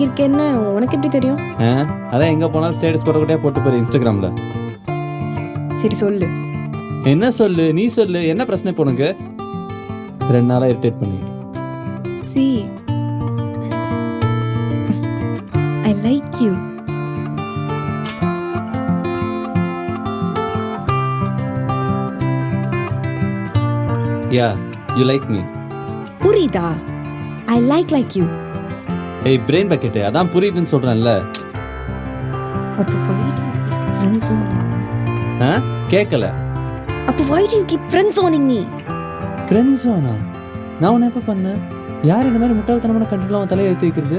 இங்க இருக்கேன்னு உனக்கு எப்படி தெரியும்? அதான் எங்கே போனாலும் ஸ்டேட்டஸ் போட கூட போட்டு போயிரு இன்ஸ்டாகிராமில் சரி சொல்லு. என்ன சொல்லு? நீ சொல்லு. என்ன பிரச்சனை இப்போ உனக்கு? ரெண்டு நாளாக இரிட்டேட் பண்ணி see I like you yeah you like me புரியுதா? ஐ லைக் லைக் யூ ஏய் பிரெயின் பக்கெட்டு அதான் புரியுதுன்னு சொல்கிறேன்ல அப்போ ஃப்ரெண்ட்ஸ் ஆ? கேட்கல அப்போ why do keep friends owning me friends ஆனா நான் உன்னை எப்போ பண்ணேன்? யார் இந்த மாதிரி முட்டாள்தனமான கண்டுலாம் தலையை ஏற்றி வைக்கிறது?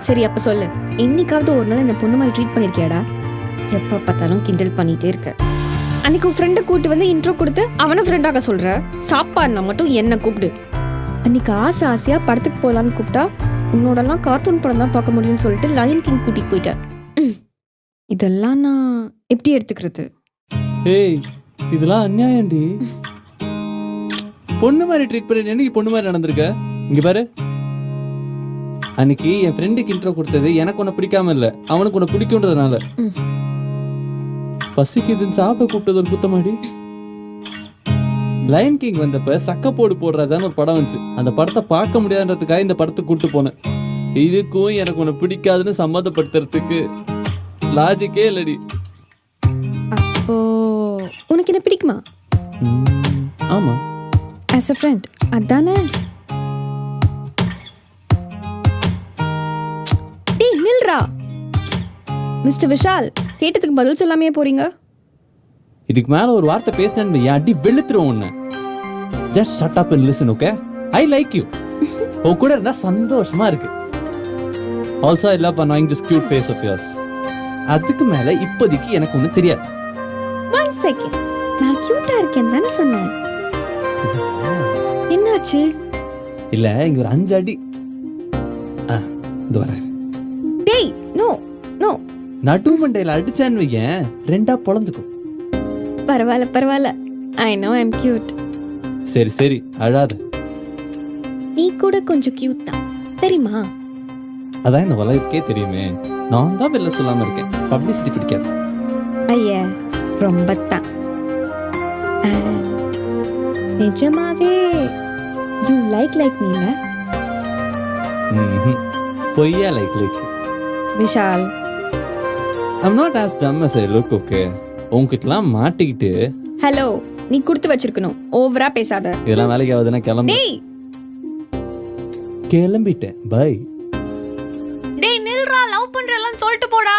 சரி அப்ப சொல்லு. என்னைக்காவது ஒரு நாள் என்ன பொண்ணு மாதிரி ட்ரீட் பண்ணிருக்கியாடா? எப்ப பார்த்தாலும் கிண்டல் பண்ணிட்டே இருக்க. அன்னைக்கு உன் ஃப்ரெண்டை கூட்டு வந்து இன்ட்ரோ கொடுத்து அவனை ஃப்ரெண்டாக சொல்ற. சாப்பாடுனா மட்டும் என்ன கூப்பிடு. அன்னைக்கு ஆசை ஆசையா படத்துக்கு போகலான்னு கூப்பிட்டா உன்னோடலாம் கார்ட்டூன் படம் தான் பார்க்க முடியும்னு சொல்லிட்டு லயன் கிங் கூட்டிட்டு போயிட்டேன். இதெல்லாம் நான் எப்படி எடுத்துக்கிறது? ஏய் இதெல்லாம் அநியாயம்டி. பொண்ணு மாதிரி ட்ரீட் பண்ணி என்னைக்கு பொண்ணு மாதிரி நடந்திருக்க? இங்க பாரு. அன்னைக்கு என் ஃப்ரெண்டுக்கு இன்ட்ரோ கொடுத்தது எனக்கு உன்னை பிடிக்காம இல்ல. அவனுக்கு உன்னை பிடிக்குன்றதுனால ம். பசிக்குதுன்னு சாப்பிட கூப்பிட்டது ஒரு குத்தமாடி. லயன் கிங் வந்தப்ப சக்கப்போடு போடுறாதான்னு ஒரு படம் வந்துச்சு. அந்த படத்தை பார்க்க முடியாதுன்றதுக்காக இந்த படத்துக்கு கூட்டு போனேன். இதுக்கும் எனக்கு உன்னை பிடிக்காதுன்னு சம்மதப்படுத்துறதுக்கு லாஜிக்கே இல்லடி. அப்போ உனக்கு என்ன பிடிக்குமா? ஆமா. ஆஸ் அ ஃப்ரெண்ட் அதானே? டேய் நில்றா. மிஸ்டர் விஷால் கேட்டதுக்கு பதில் சொல்லாமையே போறீங்க? இதுக்கு மேல ஒரு வார்த்தை பேசினேன்னு என் அடி வெளுத்துரும் உன்னை. Just shut up and listen okay I like you உன் கூட இருந்தா சந்தோஷமா இருக்கு. Also I love annoying this cute face of yours அதுக்கு மேல இப்போதைக்கு எனக்கு ஒன்றும் தெரியாது. ஒன் செகண்ட் நான் கியூட்டா இருக்கேன் தானே சொன்னேன். என்னாச்சு? இல்ல இங்க ஒரு அஞ்சு அடி. இது வர. டேய் நோ நோ நடு மண்டையில அடிச்சான்னு வையேன். ரெண்டா பொழந்துக்கும். பரவாயில்ல பரவாயில்ல. ஐ நோ ஐம் கியூட் சரி சரி அழாத. நீ கூட கொஞ்சம் கியூட் தான். தெரியுமா? அதான் இந்த உலகத்துக்கே தெரியுமே. நான் தான் வெளில சொல்லாம இருக்கேன். பப்ளிசிட்டி பிடிக்காது. ஐயா ரொம்ப தான். நிஜமாவே யூ லைக் லைக் ம்ஹும். பொய்யா like like Vishal. I'm not as dumb as I look okay உங்ககிட்டலாம் மாட்டிக்கிட்டு. ஹலோ நீ கொடுத்து வச்சிருக்கணும். ஓவரா பேசாத. இதெல்லாம் வேலைக்கு ஆகுதுன்னா கிளம்பு. டேய்! கிளம்பிட்டேன். பை. டேய் நில்றா லவ் பண்றலாம் சொல்லிட்டு போடா.